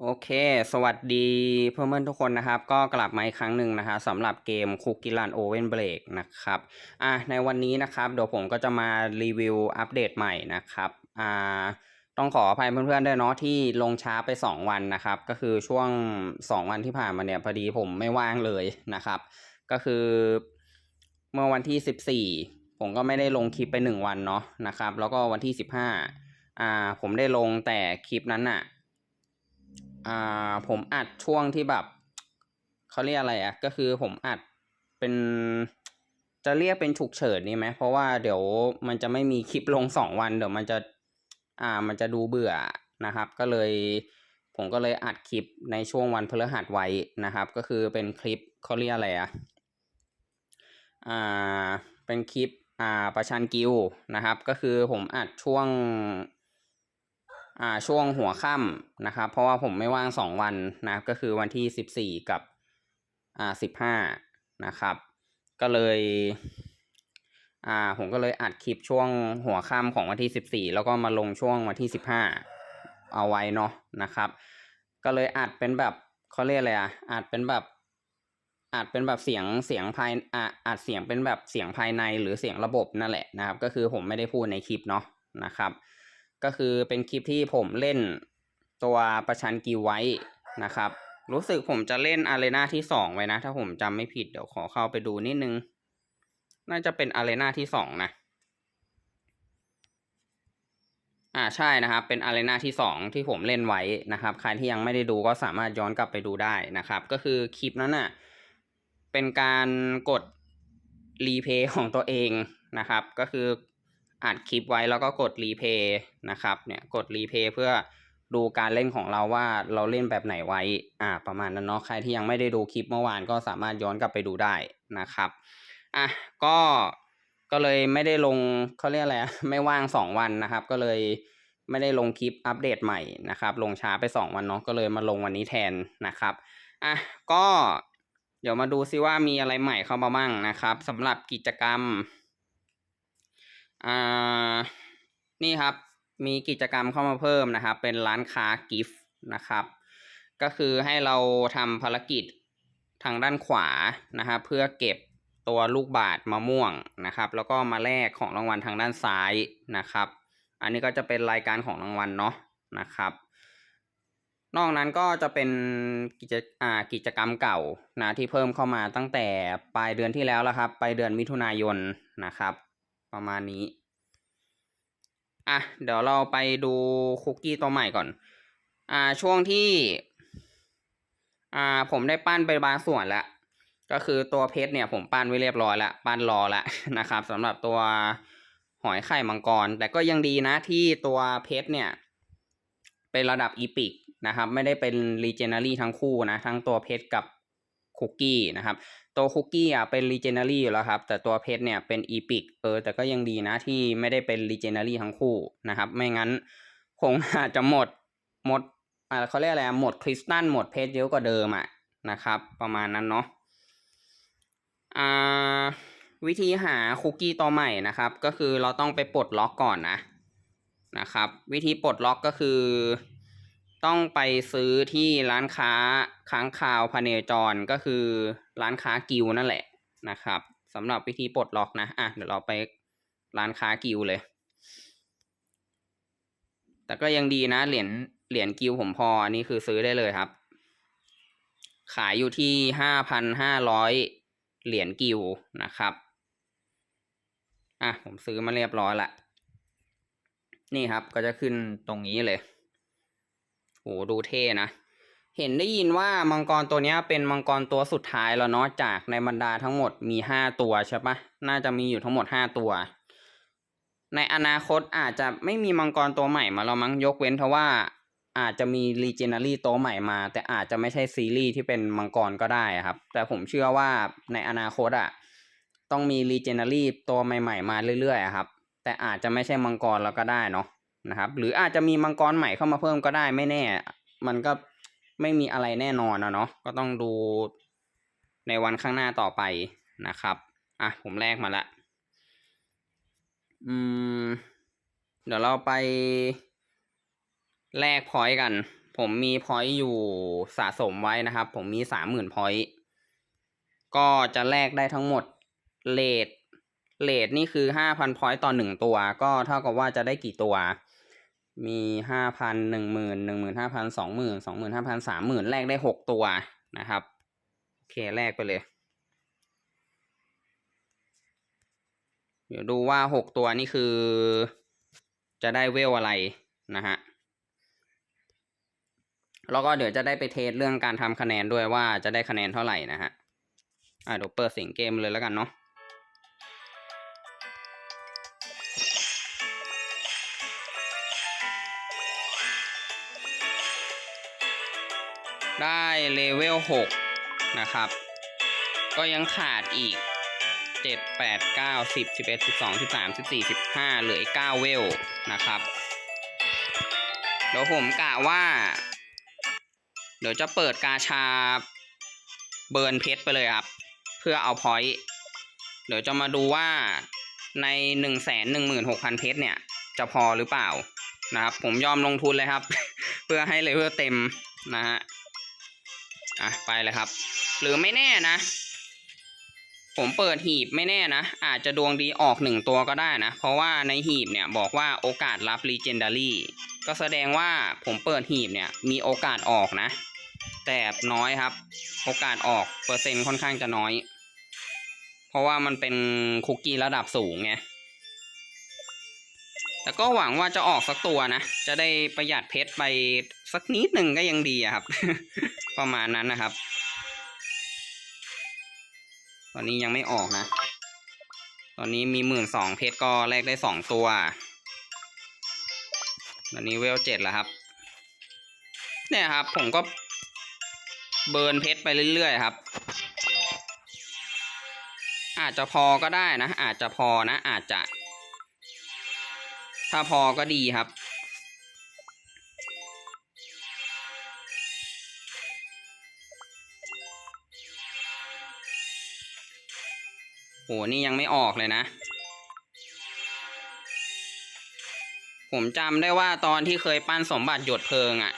โอเค สวัสดีเพื่อนๆทุกคนนะครับ ก็กลับมาอีกครั้งหนึ่งนะคะสำหรับเกมคุกกี้ n ันโอเวนเบรกนะครับ อะในวันนี้นะครับเดี๋ยวผมก็จะมารีวิวอัปเดตใหม่นะครับ อ่า ต้องขออภัยเพื่อนๆด้วยเนาะที่ลงช้าไป 2 วันนะครับ ก็คือช่วง 2 วันที่ผ่านมาเนี่ยพอดีผมไม่ว่างเลยนะครับ ก็คือเมื่อวันที่ 14 ผมก็ไม่ได้ลงคลิปไป 1 วันเนาะนะครับ แล้วก็วันที่ 15อ่าผมได้ลงแต่คลิปนั้นอะ อ่าผมอัดช่วงที่แบบเขาเรียกอะไรอะก็คือผมอัดเป็นจะเรียกเป็นฉุกเฉินนี่ไหมเพราะว่าเดี๋ยวมันจะไม่มีคลิปลงสองวันเดี๋ยวมันจะอ่ามันจะดูเบื่อนะครับ ก็เลยผมก็เลยอัดคลิปในช่วงวันพฤหัสไว้นะครับ ก็คือเป็นคลิปเขาเรียกอะไรอะอ่าเป็นคลิปอ่าประชันกิวนะครับ ก็คือผมอัดช่วง ช่วงหัวค่ำนะครับ เพราะว่าผมไม่ว่างสองวันนะก็คือวันที่สิบสี่กับอ่าสิบห้านะครับ ก็เลยอ่าผมก็เลยอัดคลิปช่วงหัวค่ำของวันที่สิบสี่แล้วก็มาลงช่วงวันที่สิบห้าเอาไว้เนาะนะครับ ก็เลยอัดเป็นแบบเขาเรียกอะไรอะอัดเป็นแบบอัดเป็นแบบเสียงเสียงภายอ่าอัดเสียงเป็นแบบเสียงภายในหรือเสียงระบบนั่นแหละนะครับ ก็คือผมไม่ได้พูดในคลิปเนาะนะครับ ก็คือเป็นคลิปที่ผมเล่นตัวประชันกิวไว้นะครับ รู้สึกผมจะเล่นอารีนาที่สองไว้นะ ถ้าผมจำไม่ผิดเดี๋ยวขอเข้าไปดูนิดนึง น่าจะเป็นอารีนาที่สองนะอ่าใช่นะครับเป็นอารีนาที่สองที่ผมเล่นไว้นะครับ ใครที่ยังไม่ได้ดูก็สามารถย้อนกลับไปดูได้นะครับ ก็คือคลิปนั้นน่ะเป็นการกดรีเพย์ของตัวเองนะครับ ก็คือ อัดคลิปไว้แล้วก็กดรีเพย์นะครับเนี่ยกดรีเพย์เพื่อดูการเล่นของเราว่าเราเล่นแบบไหนไว้อ่าประมาณนั้นเนาะใครที่ยังไม่ได้ดูคลิปเมื่อวานก็สามารถย้อนกลับไปดูได้นะครับอะก็ก็เลยไม่ได้ลงเขาเรียกอะไรไม่ว่างสองวันนะครับ ก็เลยไม่ได้ลงคลิปอัปเดตใหม่นะครับ ลงช้าไปสองวันเนาะก็เลยมาลงวันนี้แทนนะครับอะก็เดี๋ยวมาดูซิว่ามีอะไรใหม่เข้ามาบ้างนะครับสำหรับกิจกรรม อ่านี่ครับมีกิจกรรมเข้ามาเพิ่มนะครับ เป็นร้านค้ากิฟต์นะครับ ก็คือให้เราทำภารกิจทางด้านขวานะครับ เพื่อเก็บตัวลูกบาศมะม่วงนะครับ แล้วก็มาแลกของรางวัลทางด้านซ้ายนะครับ อันนี้ก็จะเป็นรายการของรางวัลเนาะนะครับ นอกนั้นก็จะเป็นกิจอ่ากิจกรรมเก่านะที่เพิ่มเข้ามาตั้งแต่ปลายเดือนที่แล้วแล้วครับไปเดือนมิถุนายนนะครับ ประมาณนี้ อะ เดี๋ยวเราไปดูคุกกี้ตัวใหม่ก่อน อ่า ช่วงที่ อ่า ผมได้ปั้นไปบางส่วนแล้ว ก็คือตัวเพชรเนี่ยผมปั้นไว้เรียบร้อยแล้ว ปั้นรอแล้วนะครับสำหรับตัวหอยไข่มังกร แต่ก็ยังดีนะที่ตัวเพชรเนี่ย เป็นระดับอีพิกนะครับ ไม่ได้เป็นรีเจนารีทั้งคู่นะ ทั้งตัวเพชรกับคุกกี้นะครับ ตัวคุกกี้อะเป็นรีเจนารีอยู่แล้วครับ แต่ตัวเพชรเนี่ยเป็นอีพิกเออแต่ก็ยังดีนะที่ไม่ได้เป็นรีเจนารีทั้งคู่นะครับ ไม่งั้นคงอาจจะหมดหมดอ่าเขาเรียกอะไรหมดคริสตัลหมดเพชรเยอะกว่าเดิมอะนะครับ ประมาณนั้นเนาะอ่าวิธีหาคุกกี้ตัวใหม่นะครับ ก็คือเราต้องไปปลดล็อกก่อนนะนะครับ วิธีปลดล็อกก็คือ ต้องไปซื้อที่ร้านค้าค้างคาวพเนจรก็คือร้านค้ากิวนั่นแหละนะครับสำหรับวิธีปลดล็อกนะอะเดี๋ยวเราไปร้านค้ากิวเลย แต่ก็ยังดีนะเหรียญเหรียญกิวผมพออันนี้คือซื้อได้เลยครับ ขายอยู่ที่ห้าพันห้าร้อยเหรียญกิวนะครับอะผมซื้อมาเรียบร้อยละนี่ครับก็จะขึ้นตรงนี้เลย โหดูเท่นะ เห็นได้ยินว่ามังกรตัวนี้เป็นมังกรตัวสุดท้ายแล้วเนาะจากในบรรดาทั้งหมดมีห้าตัวใช่ปะน่าจะมีอยู่ทั้งหมดห้าตัว ในอนาคตอาจจะไม่มีมังกรตัวใหม่มาแล้วมั้งยกเว้นเพราะว่าอาจจะมีรีเจนารีตัวใหม่มา แต่อาจจะไม่ใช่ซีรีส์ที่เป็นมังกรก็ได้ครับ แต่ผมเชื่อว่าในอนาคตอะต้องมีรีเจนารีตัวใหม่ ๆ มาเรื่อยๆครับ แต่อาจจะไม่ใช่มังกรแล้วก็ได้เนาะ นะครับ หรืออาจจะมีมังกรใหม่เข้ามาเพิ่มก็ได้ไม่แน่ มันก็ไม่มีอะไรแน่นอนนะเนาะก็ต้องดูในวันข้างหน้าต่อไปนะครับอะผมแลกมาละอืม เดี๋ยวเราไปแลกพอยต์กัน ผมมีพอยต์อยู่สะสมไว้นะครับ ผมมีสามหมื่นพอยต์ก็จะแลกได้ทั้งหมดเลทเลทนี่คือห้าพันพอยต์ต่อหนึ่งตัว ก็เท่ากับว่าจะได้กี่ตัว มีห้าพันหนึ่งหมื่นหนึ่งหมื่นห้าพันสองหมื่นสองหมื่นห้าพันสามหมื่นแลกได้หกตัวนะครับ โอเคแลกไปเลย เดี๋ยวดูว่าหกตัวนี่คือ จะได้เวลอะไรนะฮะ แล้วก็เดี๋ยวจะได้ไปเทสเรื่องการทำคะแนนด้วยว่าจะได้คะแนนเท่าไหร่นะฮะ อะเดี๋ยวเปิดเสียงเกมเลยแล้วกันเนาะ เลเวลหกนะครับ ก็ยังขาดอีกเจ็ดแปดเก้าสิบสิบเอ็ดสิบสองสิบสามสิบสี่สิบห้าเหลืออีกเก้าเวลนะครับ เดี๋ยวผมกะว่า เดี๋ยวจะเปิดกาชาเบิร์นเพชรไปเลยครับ เพื่อเอาพอยต์เดี๋ยวจะมาดูว่าในหนึ่งแสนหนึ่งหมื่นหกพันเพชรเนี่ย จะพอหรือเปล่านะครับ ผมยอมลงทุนเลยครับ เพื่อให้เลเวลเต็มนะฮะ อะไปเลยครับ หรือไม่แน่นะ ผมเปิดหีบไม่แน่นะ อาจจะดวงดีออกหนึ่งตัวก็ได้นะ เพราะว่าในหีบเนี่ยบอกว่าโอกาสรับ Legendary ก็แสดงว่าผมเปิดหีบเนี่ยมีโอกาสออกนะ แต่น้อยครับ โอกาสออกเปอร์เซ็นต์ค่อนข้างจะน้อย เพราะว่ามันเป็นคุกกี้ระดับสูงไง แต่ก็หวังว่าจะออกสักตัวนะ จะได้ประหยัดเพชรไปสักนิดหนึ่งก็ยังดีครับ ประมาณนั้นนะครับ ตอนนี้ยังไม่ออกนะ ตอนนี้มีหมื่นสองเพชรก็แลกได้สองตัว ตอนนี้เวลเจ็ดแล้วครับ เนี่ยครับ ผมก็เบิร์นเพชรไปเรื่อยๆครับ อาจจะพอก็ได้นะ อาจจะพอนะ อาจจะ ถ้าพอก็ดีครับ โห นี่ยังไม่ออกเลยนะ ผมจำได้ว่าตอนที่เคยปั้นสมบัติหยดเพลิงอะ่ะ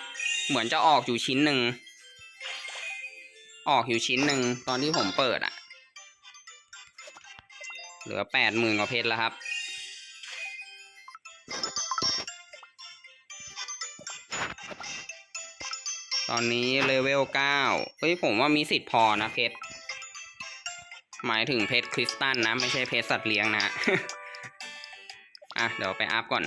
เหมือนจะออกอยู่ชิ้นหนึ่ง ออกอยู่ชิ้นหนึ่งตอนที่ผมเปิดอะ่ะ เหลือแปดหมื่นกว่าเพชรแล้วครับ ตอนนี้เลเวลเก้าเฮ้ยผมว่ามีสิทธิ์พอนะเพชร หมายถึงเพชรคริสตัลนะ ไม่ใช่เพชรสัตว์เลี้ยงนะอะ เดี๋ยวไปอัพก่อน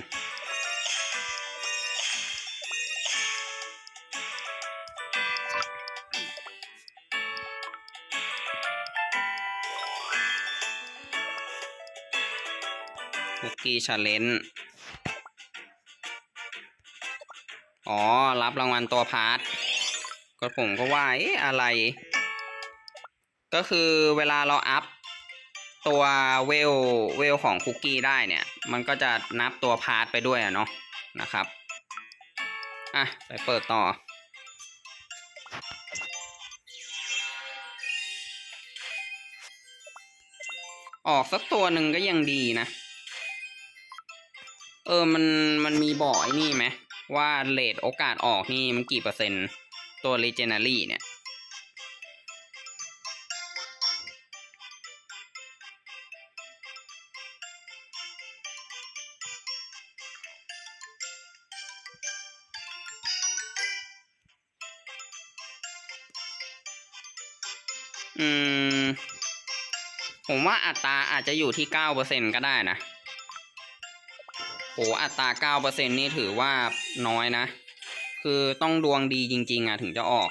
คุกกี้ชาเลนจ์ อ๋อ รับรางวัลตัวพาร์ทก็ผมก็ว่าเอ๊ะอะไร ก็คือเวลาเราอัพตัวเวลเวลของคุกกี้ได้เนี่ย มันก็จะนับตัวพาร์ทไปด้วยอะเนาะนะครับ อะ ไปเปิดต่อ ออกสักตัวหนึ่งก็ยังดีนะ เออ มัน มันมีบ่อไอ้นี่ไหม ว่าเลทโอกาสออกนี่มันกี่เปอร์เซ็นต์ ตัว Legendary เนี่ยอืม ผมว่าอัตราอาจจะอยู่ที่เก้าเปอร์เซ็นก็ได้นะ โหอัตราเก้าเปอร์เซ็นนี่ถือว่าน้อยนะ คือต้องดวงดีจริง ๆ อะ ถึงจะออก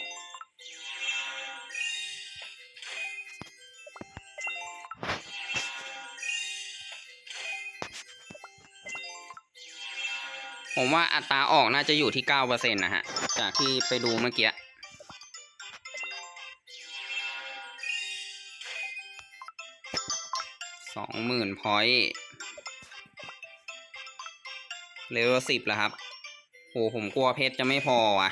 ผมว่าอัตราออกน่าจะอยู่ที่เก้าเปอร์เซ็นนะฮะ จากที่ไปดูเมื่อกี้สองหมื่นพอยต์ เลเวลสิบแล้วครับโหผมกลัวเพชรจะไม่พอว่ะ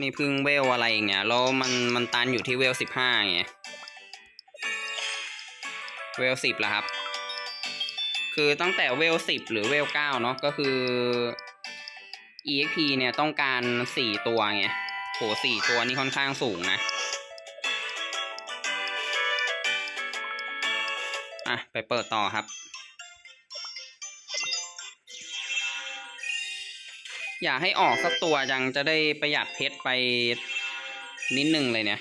นี่พึ่งเวลอะไรอย่างเงี้ยแล้วมันมันตันอยู่ที่เวลสิบห้าไงเวลสิบแล้วครับ คือตั้งแต่เวลสิบหรือเวลเก้าเนาะก็คือ EXP เนี่ยต้องการสี่ตัวไงโหสี่ตัวนี่ค่อนข้างสูงนะ อะ ไปเปิดต่อครับ อยากให้ออกสักตัวจังจะได้ประหยัดเพชรไปนิดนึงเลยเนี่ย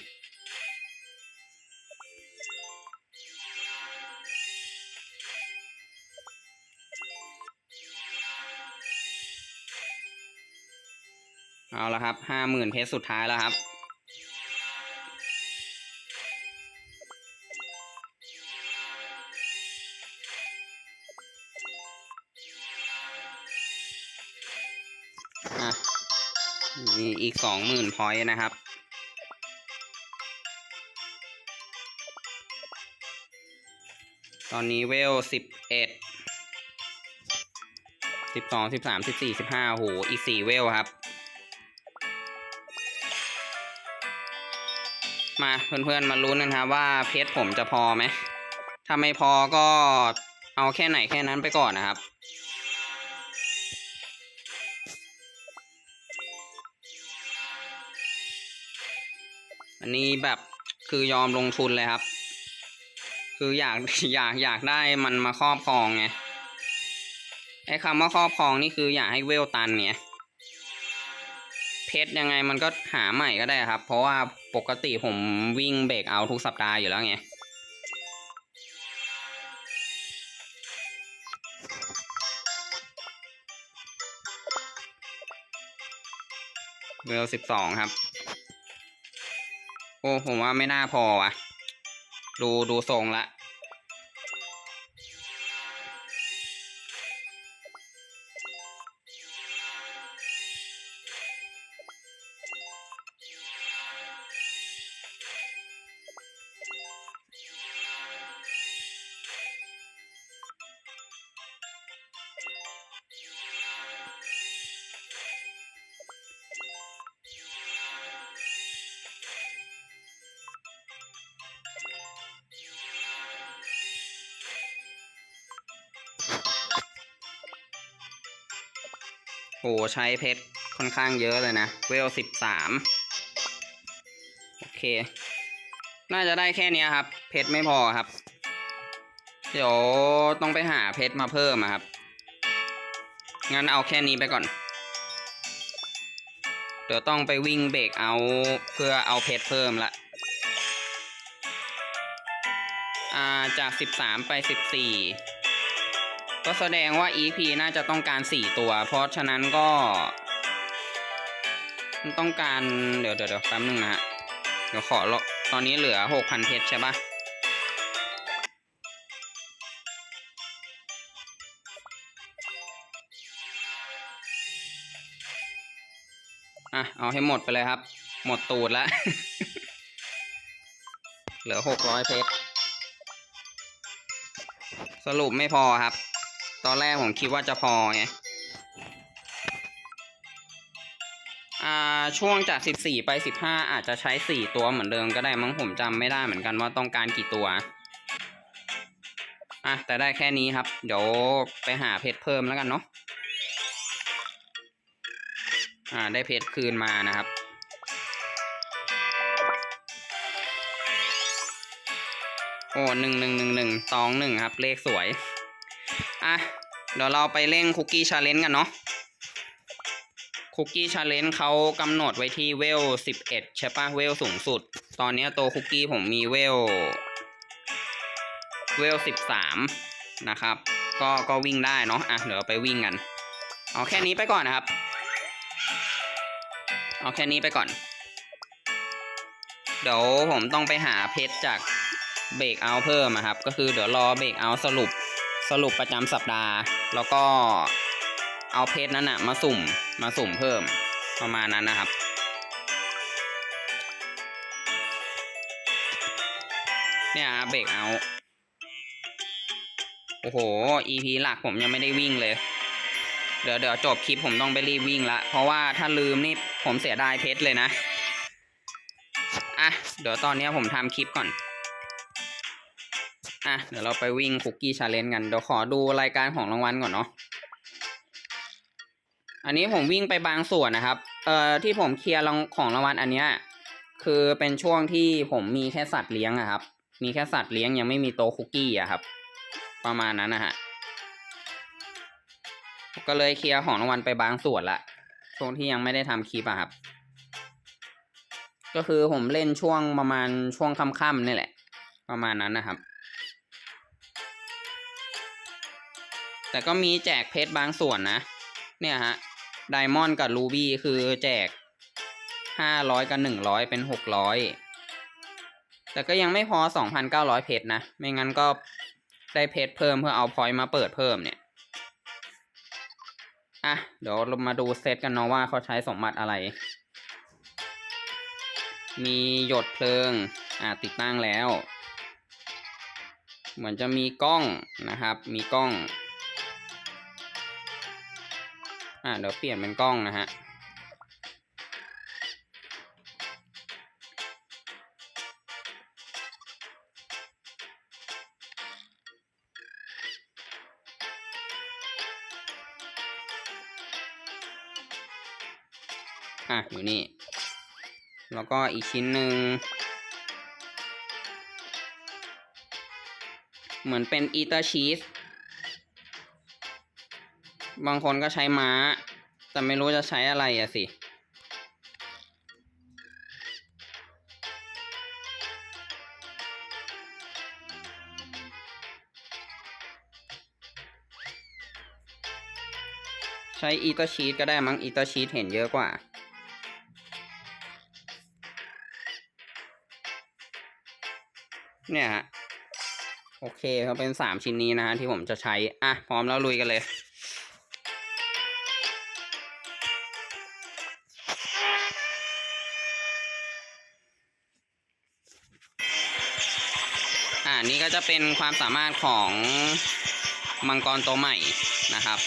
เอาละครับห้าหมื่นเพชรสุดท้ายแล้วครับ อีกสองหมื่นพอยต์นะครับ ตอนนี้เวลสิบเอ็ดสิบสองสิบสามสิบสี่สิบห้าโหอีกสี่เวลครับ มาเพื่อนๆมาลุ้นกันครับว่าเพชรผมจะพอไหมถ้าไม่พอก็เอาแค่ไหนแค่นั้นไปก่อนนะครับ อันนี้แบบคือยอมลงทุนเลยครับ คืออยากอยากอยากได้มันมาครอบครองไงไอ้คำว่าครอบครองนี่คืออยากให้เวลตันเนี่ยเพชรยังไงมันก็หาใหม่ก็ได้ครับ เพราะว่าปกติผมวิ่งเบรกเอาท์ทุกสัปดาห์อยู่แล้วไงเวลสิบสองครับ โอ้ผมว่าไม่น่าพอว่ะ ดูดูทรงละ โหใช้เพชรค่อนข้างเยอะเลยนะ เวลสิบสามโอเค น่าจะได้แค่นี้ครับ เพชรไม่พอครับ เดี๋ยวต้องไปหาเพชรมาเพิ่มครับ งั้นเอาแค่นี้ไปก่อน เดี๋ยวต้องไปวิ่งเบรกเอาเพื่อเอาเพชรเพิ่มละอ่าจากสิบสามไปสิบสี่ ก็แสดงว่า EP น่าจะต้องการ 4 ตัว เพราะฉะนั้นก็ต้องการเดี๋ยวเดี๋ยวแป๊บนึงนะฮะเดี๋ยวขอตอนนี้เหลือ 6,000 เพชรใช่ปะอะ เอาให้หมดไปเลยครับ หมดตูดแล้ว เหลือ 600 เพชรสรุปไม่พอครับ ตอนแรกผมคิดว่าจะพอไงอ่าช่วงจาก 14 ไป 15 อาจจะใช้ 4 ตัวเหมือนเดิมก็ได้มั้งผมจำไม่ได้เหมือนกันว่าต้องการกี่ตัวอะแต่ได้แค่นี้ครับ เดี๋ยวไปหาเพชรเพิ่มแล้วกันเนาะอ่าได้เพชรคืนมานะครับ โอ้หนึ่งหนึ่งหนึ่งหนึ่งตองหนึ่งครับ เลขสวย อะ เดี๋ยวเราไปเล่นคุกกี้ชาเลนจ์กันเนาะ คุกกี้ชาเลนจ์เขากำหนดไว้ที่เวลสิบเอ็ดใช่ปะเวลสูงสุด ตอนนี้ตัวคุกกี้ผมมีเวล เวลสิบสามนะครับ ก็ก็วิ่งได้เนาะ อะ เดี๋ยวไปวิ่งกัน เอาแค่นี้ไปก่อนนะครับ เอาแค่นี้ไปก่อน เดี๋ยวผมต้องไปหาเพชรจากเบรกเอาเพิ่มอะครับ ก็คือเดี๋ยวรอเบรกเอาสรุป สรุปประจำสัปดาห์ แล้วก็เอาเพจนั้นนะมาสุ่มมาสุ่มเพิ่มประมาณนั้นนะครับ เนี่ยเบรกเอา โอ้โห EP หลักผมยังไม่ได้วิ่งเลย เดี๋ยวเดี๋ยวจบคลิปผมต้องไปรีบวิ่งละ เพราะว่าถ้าลืมนี่ผมเสียดายเพชรเลยนะ อะ เดี๋ยวตอนนี้ผมทำคลิปก่อน อะ เดี๋ยวเราไปวิ่งคุกกี้ชาเลนจ์กัน เดี๋ยวขอดูรายการของรางวัลก่อนเนาะ อันนี้ผมวิ่งไปบางส่วนนะครับ เอ่อ ที่ผมเคลียร์ของรางวัลอันเนี้ย คือเป็นช่วงที่ผมมีแค่สัตว์เลี้ยงอะครับ มีแค่สัตว์เลี้ยงยังไม่มีโตะคุกกี้อะครับ ประมาณนั้นนะฮะ ก็เลยเคลียร์ของรางวัลไปบางส่วนละ ช่วงที่ยังไม่ได้ทำคลิปอะครับ ก็คือผมเล่นช่วงประมาณช่วงค่ำๆนี่แหละ ประมาณนั้นนะครับ แต่ก็มีแจกเพชรบางส่วนนะ เนี่ยฮะไดมอนด์กับรูบี้คือแจกห้าร้อยกับหนึ่งร้อยเป็นหกร้อยแต่ก็ยังไม่พอสองพันเก้าร้อยเพชรนะ ไม่งั้นก็ได้เพชรเพิ่มเพื่อเอาพอยต์มาเปิดเพิ่มเนี่ย อะ เดี๋ยวเรามาดูเซตกันเนาะว่าเขาใช้สมบัติอะไร มีหยดเพลิง อะติดตั้งแล้ว เหมือนจะมีกล้องนะครับ มีกล้อง อะเดี๋ยวเปลี่ยนเป็นกล้องนะฮะอะอยู่นี่ แล้วก็อีกชิ้นหนึ่ง เหมือนเป็นอีเตอร์ชีส บางคนก็ใช้ม้า แต่ไม่รู้จะใช้อะไรอะสิ ใช้อีเตอร์ชีสก็ได้มั้งอีเตอร์ชีสเห็นเยอะกว่าเนี่ยฮะโอเคก็เป็นสามชิ้นนี้นะฮะที่ผมจะใช้ อะ พร้อมแล้วลุยกันเลย นี่ก็จะเป็นความสามารถของมังกรตัวใหม่นะครับ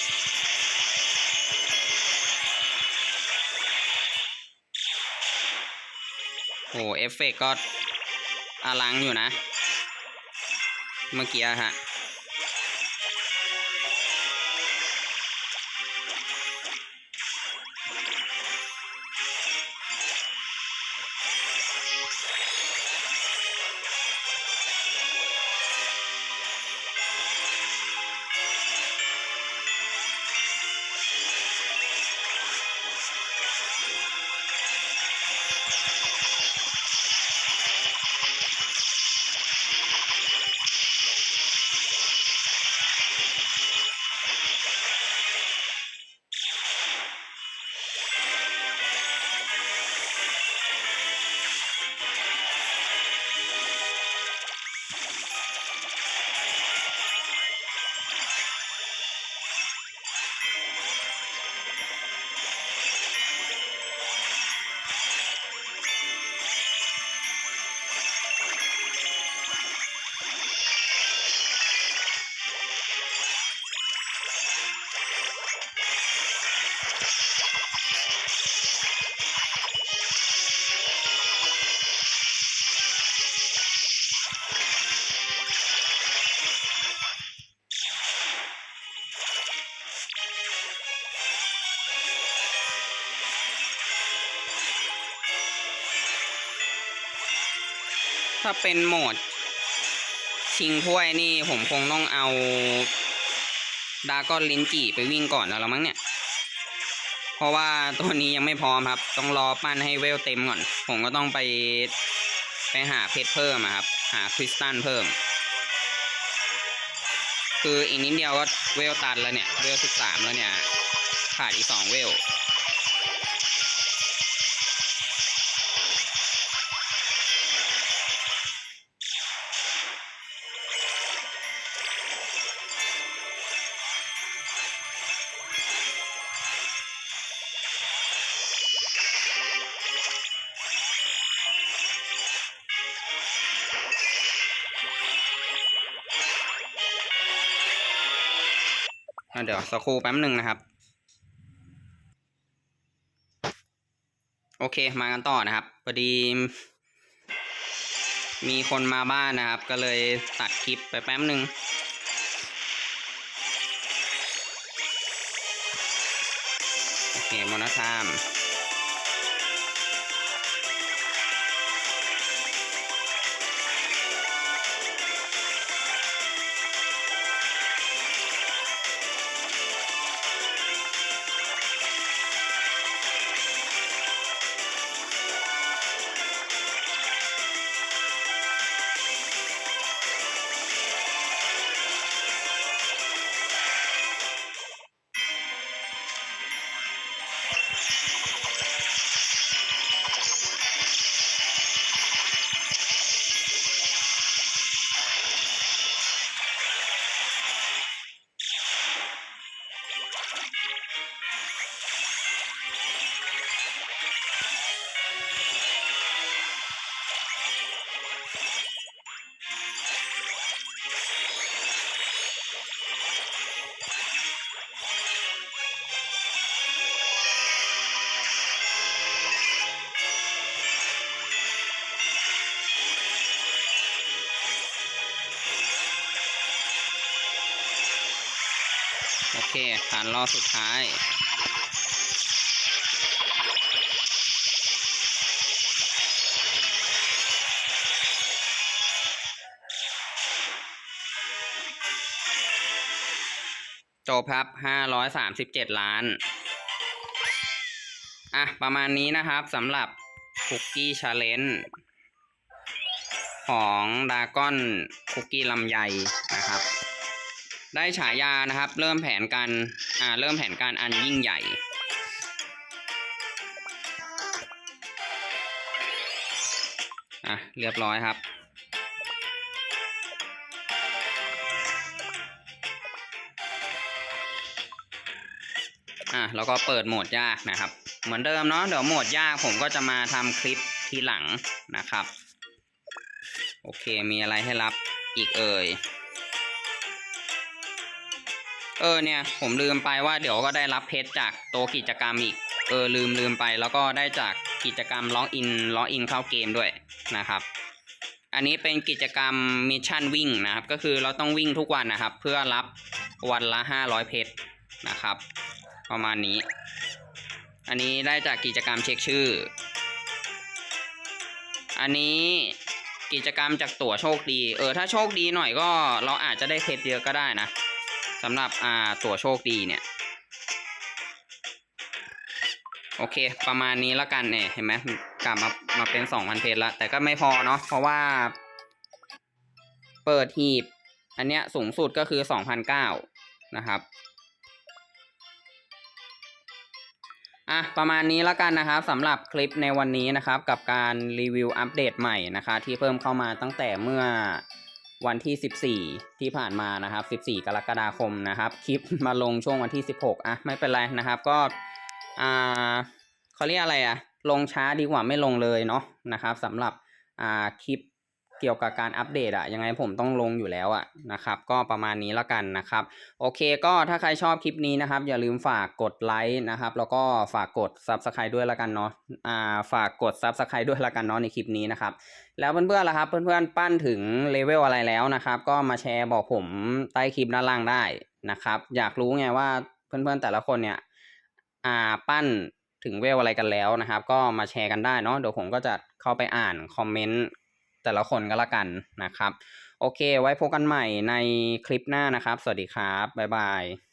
โหเอฟเฟกต์ก็อลังอยู่นะ เมื่อกี้ฮะ ถ้าเป็นโหมด ชิงถ้วยนี่ผมคงต้องเอาดาก้อนลินจีไปวิ่งก่อนแล้วมั้งเนี่ย เพราะว่าตัวนี้ยังไม่พร้อมครับ ต้องรอปั้นให้เวลเต็มก่อน ผมก็ต้องไปไปหาเพชรเพิ่มครับ หาคริสตัลเพิ่ม คืออีกนิดเดียวก็เวลตันแล้วเนี่ย เวลสิบสามแล้วเนี่ย ขาดอีกสองเวล เดี๋ยวสักครู่แป๊บหนึ่งนะครับ โอเคมากันต่อนะครับพอดีมีคนมาบ้านนะครับ ก็เลยตัดคลิปไปแป๊บหนึ่งโอเคโมนทาม คฐานรอสุดท้ายจบครับห้าร้อยสามสิบเจ็ดล้าน อะ ประมาณนี้นะครับสำหรับคุกกี้ชาเลนจ์ของดากอนคุกกี้ลำไยนะครับ ได้ฉายานะครับ เริ่มแผนการอ่าเริ่มแผนการอันยิ่งใหญ่ อะ เรียบร้อยครับ อะ แล้วก็เปิดโหมดยากนะครับ เหมือนเดิมเนาะเดี๋ยวโหมดยากผมก็จะมาทำคลิปทีหลังนะครับ โอเคมีอะไรให้รับอีกเอ่ย เออเนี่ยผมลืมไปว่าเดี๋ยวก็ได้รับเพชรจากโตกิจกรรมอีก เออลืมลืมไปแล้วก็ได้จากกิจกรรมล็อกอินล็อกอินเข้าเกมด้วยนะครับ อันนี้เป็นกิจกรรมมิชชั่นวิ่งนะครับ ก็คือเราต้องวิ่งทุกวันนะครับ เพื่อรับวันละห้าร้อยเพชรนะครับ ประมาณนี้ อันนี้ได้จากกิจกรรมเช็คชื่อ อันนี้กิจกรรมจากตั๋วโชคดี เออถ้าโชคดีหน่อยก็เราอาจจะได้เพชรเยอะก็ได้นะ สำหรับอ่าตั๋วโชคดีเนี่ย โอเค ประมาณนี้แล้วกันเนี่ยเห็นไหมกลับมามาเป็นสองพันเพชรละแต่ก็ไม่พอเนาะเพราะว่า เปิดหีบ อันเนี้ยสูงสุดก็คือสองพันเก้านะครับอะประมาณนี้แล้วกันนะครับสำหรับคลิปในวันนี้นะครับ กับการรีวิวอัปเดตใหม่นะคะ ที่เพิ่มเข้ามาตั้งแต่เมื่อ วันที่ 14 ที่ผ่านมานะครับ 14 กรกฎาคมนะครับ คลิปมาลงช่วงวันที่ 16อะไม่เป็นไรนะครับ ก็อ่าเขาเรียกอะไรอะลงช้าดีกว่าไม่ลงเลยเนาะนะครับสำหรับอ่าคลิป เกี่ยวกับการอัปเดตอะยังไงผมต้องลงอยู่แล้วอะนะครับก็ประมาณนี้ล้วกันนะครับ โอเคก็ถ้าใครชอบคลิปนี้นะครับ อย่าลืมฝากกดไลค์นะครับ แล้วก็ฝากกด Subscribe ด้วยละกันเนาะอ่าฝากกด Subscribe ด้วยละกันเนาะในคลิปนี้นะครับ แล้วเพื่อนๆล่ะครับ เพื่อนๆปั้นถึงเลเวลอะไรแล้วนะครับ ก็มาแชร์บอกผมใต้คลิปด้านล่างได้นะครับ อยากรู้ไงว่าเพื่อนๆแต่ละคนเนี่ยอ่าปั้นถึงเวลอะไรกันแล้วนะครับ ก็มาแชร์กันได้เนาะเดี๋ยวผมก็จะเข้าไปอ่านคอมเมนต์ แต่ละคนก็แล้วกันนะครับ โอเค ไว้พบกันใหม่ในคลิปหน้านะครับ สวัสดีครับ บ๊ายบาย